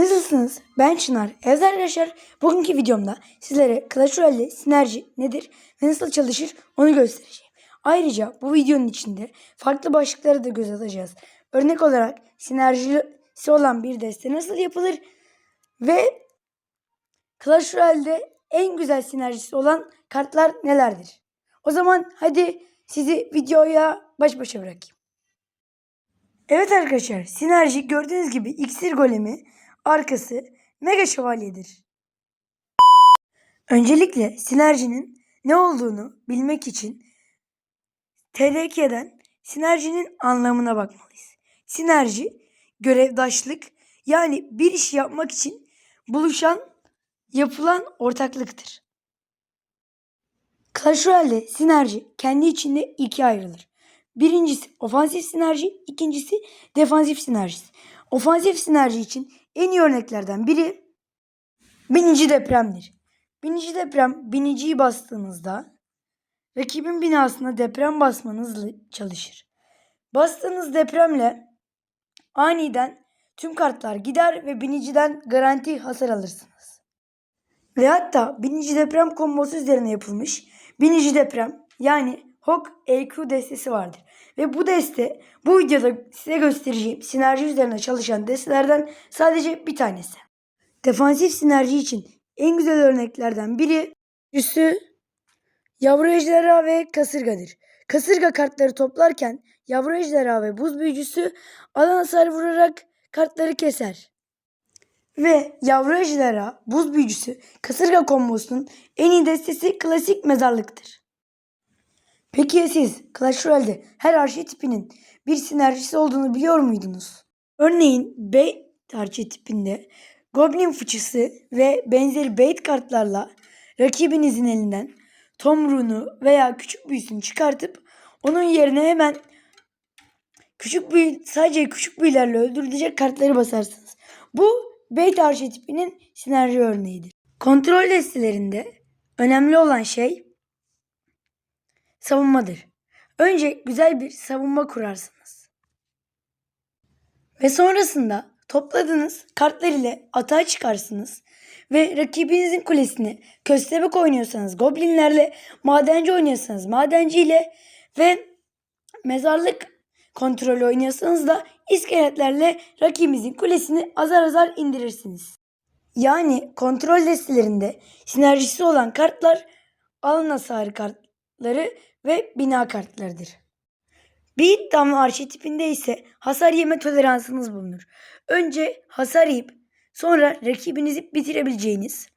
Nasılsınız? Ben Çınar. Evet arkadaşlar bugünkü videomda sizlere Clash Royale sinerji nedir ve nasıl çalışır onu göstereceğim. Ayrıca bu videonun içinde farklı başlıkları da göz atacağız. Örnek olarak sinerjisi olan bir deste nasıl yapılır ve Clash Royale'de en güzel sinerjisi olan kartlar nelerdir? O zaman hadi sizi videoya baş başa bırakayım. Evet arkadaşlar sinerji gördüğünüz gibi iksir golemi arkası mega şövalyedir. Öncelikle sinerjinin ne olduğunu bilmek için TDK'den sinerjinin anlamına bakmalıyız. Sinerji görevdaşlık yani bir iş yapmak için buluşan yapılan ortaklıktır. Clash Royale'de sinerji kendi içinde ikiye ayrılır. Birincisi ofansif sinerji, ikincisi defansif sinerjisi. Ofansif sinerji için en iyi örneklerden biri binici depremdir. Binici deprem biniciyi bastığınızda rakibin binasına deprem basmanızla çalışır. Bastığınız depremle aniden tüm kartlar gider ve biniciden garanti hasar alırsınız. Ve hatta binici deprem kombosu üzerine yapılmış binici deprem yani Hawk EQ destesi vardır. Ve bu deste bu videoda size göstereceğim sinerji üzerine çalışan destelerden sadece bir tanesi. Defansif sinerji için en güzel örneklerden biri üstü yavru ejderha ve kasırgadır. Kasırga kartları toplarken yavru ejderha ve buz büyücüsü alan hasar vurarak kartları keser. Ve yavru ejderha, buz büyücüsü, kasırga kombosunun en iyi destesi klasik mezarlıktır. Peki ya siz Clash Royale'de her arşetipinin bir sinerjisi olduğunu biliyor muydunuz? Örneğin Bait arşetipinde Goblin fıçısı ve benzeri Bait kartlarla rakibinizin elinden Tomruğunu veya küçük büyüsünü çıkartıp onun yerine hemen küçük büyü sadece küçük büyülerle öldürülecek kartları basarsınız. Bu Bait arşetipinin sinerji örneğidir. Kontrol destelerinde önemli olan şey savunmadır. Önce güzel bir savunma kurarsınız. Ve sonrasında topladığınız kartlar ile atağa çıkarsınız. Ve rakibinizin kulesini köstebek oynuyorsanız goblinlerle, madenci oynuyorsanız madenciyle ve mezarlık kontrolü oynuyorsanız da iskeletlerle rakibinizin kulesini azar azar indirirsiniz. Yani kontrol destelerinde sinerjisi olan kartlar alan hasarı kartları ve bina kartlarıdır. Bir damla arşetipinde ise hasar yeme toleransınız bulunur. Önce hasar yiyip sonra rakibinizi bitirebileceğiniz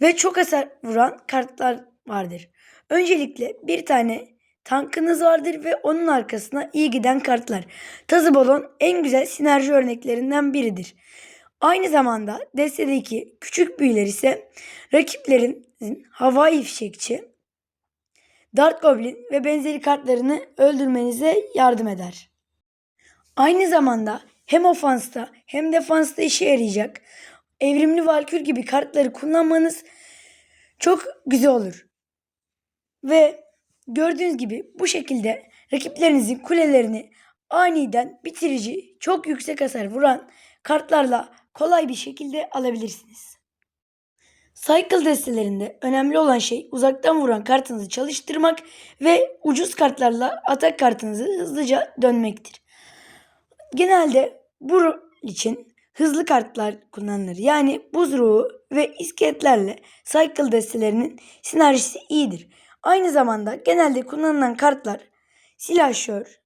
ve çok hasar vuran kartlar vardır. Öncelikle bir tane tankınız vardır ve onun arkasına iyi giden kartlar. Tazı balon en güzel sinerji örneklerinden biridir. Aynı zamanda destedeki küçük büyüler ise rakiplerinizin havai fişekçi, Dart Goblin ve benzeri kartlarını öldürmenize yardım eder. Aynı zamanda hem ofansta hem defansta işe yarayacak evrimli valkür gibi kartları kullanmanız çok güzel olur. Ve gördüğünüz gibi bu şekilde rakiplerinizin kulelerini aniden bitirici, çok yüksek hasar vuran kartlarla kolay bir şekilde alabilirsiniz. Cycle destelerinde önemli olan şey uzaktan vuran kartınızı çalıştırmak ve ucuz kartlarla atak kartınızı hızlıca dönmektir. Genelde bu için hızlı kartlar kullanılır. Yani buz ruhu ve iskeletlerle Cycle destelerinin sinerjisi iyidir. Aynı zamanda genelde kullanılan kartlar silahşör,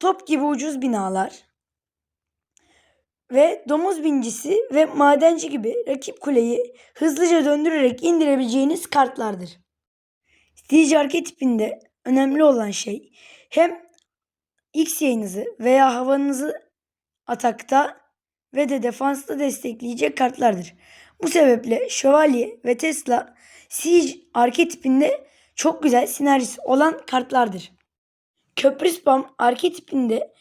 top gibi ucuz binalar, ve domuz bincisi ve madenci gibi rakip kuleyi hızlıca döndürerek indirebileceğiniz kartlardır. Siege arketipinde önemli olan şey hem X yayınızı veya havanızı atakta ve de defansta destekleyecek kartlardır. Bu sebeple Şövalye ve Tesla Siege arketipinde çok güzel sinerjisi olan kartlardır. Köprü spam arketipinde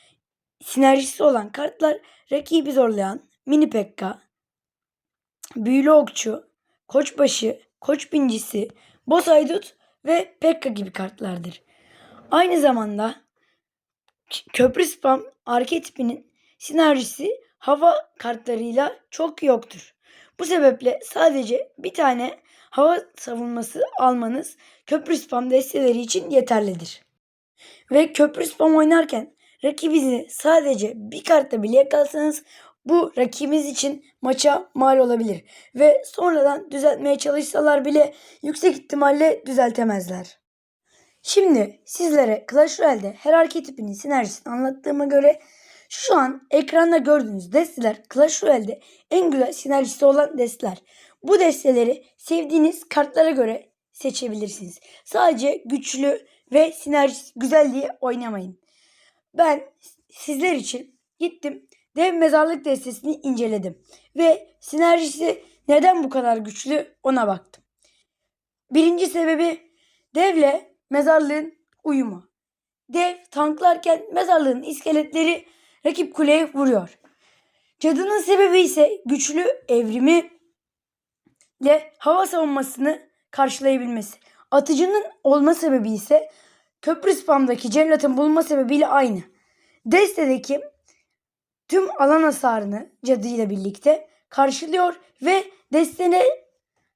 sinerjisi olan kartlar rakibi zorlayan Mini Pekka, Büyülü Okçu, Koçbaşı, Koç Bincisi, Boz Haydut ve Pekka gibi kartlardır. Aynı zamanda Köprü Spam arketipinin sinerjisi hava kartlarıyla çok yoktur. Bu sebeple sadece bir tane hava savunması almanız köprü spam desteleri için yeterlidir. Ve köprü spam oynarken rakibinizi sadece bir kartla bile yakalasanız bu rakibiniz için maça mal olabilir. Ve sonradan düzeltmeye çalışsalar bile yüksek ihtimalle düzeltemezler. Şimdi sizlere Clash Royale'de her arketipinin sinerjisini anlattığıma göre şu an ekranda gördüğünüz desteler Clash Royale'de en güzel sinerjisi olan desteler. Bu desteleri sevdiğiniz kartlara göre seçebilirsiniz. Sadece güçlü ve sinerjisi güzel diye oynamayın. Ben sizler için gittim dev mezarlık destesini inceledim. Ve sinerjisi neden bu kadar güçlü ona baktım. Birinci sebebi devle mezarlığın uyumu. Dev tanklarken mezarlığın iskeletleri rakip kuleye vuruyor. Cadının sebebi ise güçlü evrimi ile hava savunmasını karşılayabilmesi. Atıcının olma sebebi ise köprü spamdaki cellatın bulunma sebebiyle aynı. Destedeki tüm alan hasarını cadıyla birlikte karşılıyor ve destene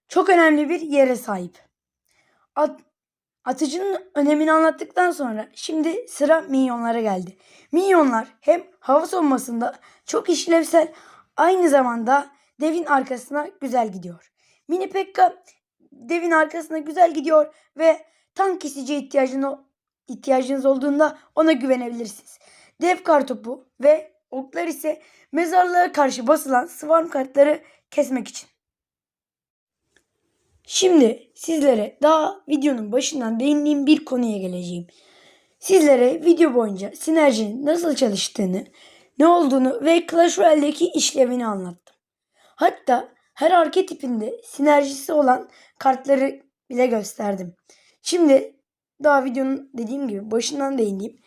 çok önemli bir yere sahip. At, atıcının önemini anlattıktan sonra şimdi sıra minyonlara geldi. Minyonlar hem hava savunmasında çok işlevsel aynı zamanda devin arkasına güzel gidiyor. Mini Pekka devin arkasına güzel gidiyor ve tank kesici ihtiyacınız, ihtiyacınız olduğunda ona güvenebilirsiniz. Dev kartopu ve oklar ise mezarlığa karşı basılan swarm kartları kesmek için. Şimdi sizlere daha videonun başından değindiğim bir konuya geleceğim. Sizlere video boyunca sinerjinin nasıl çalıştığını, ne olduğunu ve Clash Royale'deki işlevini anlattım. Hatta her arketipinde sinerjisi olan kartları bile gösterdim. Şimdi daha videonun dediğim gibi başından değindiğim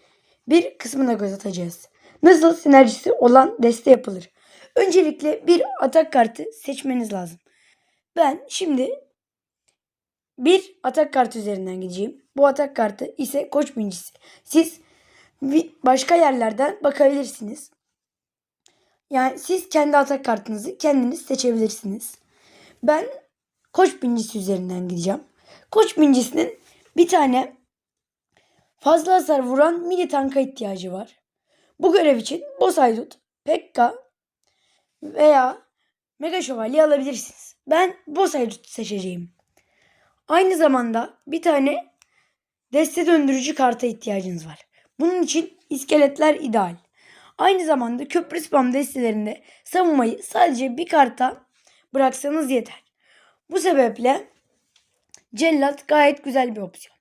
bir kısmına göz atacağız. Nasıl sinerjisi olan deste yapılır? Öncelikle bir atak kartı seçmeniz lazım. Ben şimdi bir atak kartı üzerinden gideceğim. Bu atak kartı ise koç bincisi. Siz başka yerlerden bakabilirsiniz. Yani siz kendi atak kartınızı kendiniz seçebilirsiniz. Ben koç bincisi üzerinden gideceğim. Koç bincisinin bir tane fazla hasar vuran mini tanka ihtiyacı var. Bu görev için boss haydut, Pekka veya Mega Şövalye alabilirsiniz. Ben boss haydut seçeceğim. Aynı zamanda bir tane deste döndürücü karta ihtiyacınız var. Bunun için iskeletler ideal. Aynı zamanda köprü spam destelerinde savunmayı sadece bir karta bıraksanız yeter. Bu sebeple cellat gayet güzel bir opsiyon.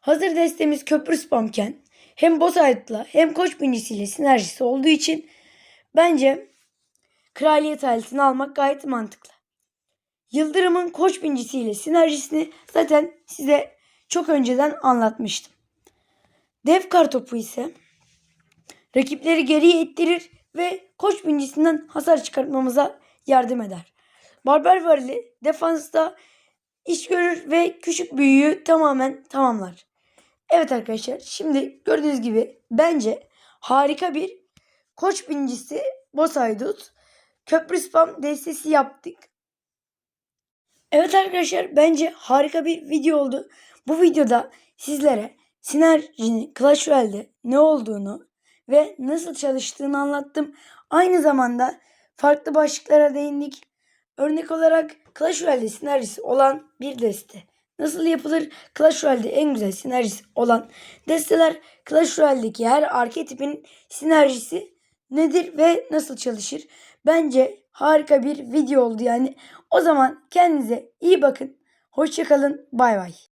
Hazır destemiz köprü spamken hem boss aletla hem koç binicisiyle sinerjisi olduğu için bence kraliyet aletini almak gayet mantıklı. Yıldırım'ın koç binicisiyle sinerjisini zaten size çok önceden anlatmıştım. Dev kartopu ise rakipleri geriye ittirir ve koç binicisinden hasar çıkartmamıza yardım eder. Barbar varili defansta iş görür ve küçük büyüyü tamamen tamamlar. Evet arkadaşlar şimdi gördüğünüz gibi bence harika bir koç binicisi boss haydut köprü spam destesi yaptık. Evet arkadaşlar bence harika bir video oldu. Bu videoda sizlere sinerjinin Clash Royale'de ne olduğunu ve nasıl çalıştığını anlattım. Aynı zamanda farklı başlıklara değindik. Örnek olarak Clash Royale'de sinerjisi olan bir deste. Nasıl yapılır? Clash Royale'de en güzel sinerjisi olan desteler Clash Royale'deki her arketipin sinerjisi nedir ve nasıl çalışır? Bence harika bir video oldu yani. O zaman kendinize iyi bakın. Hoşçakalın. Bay bay.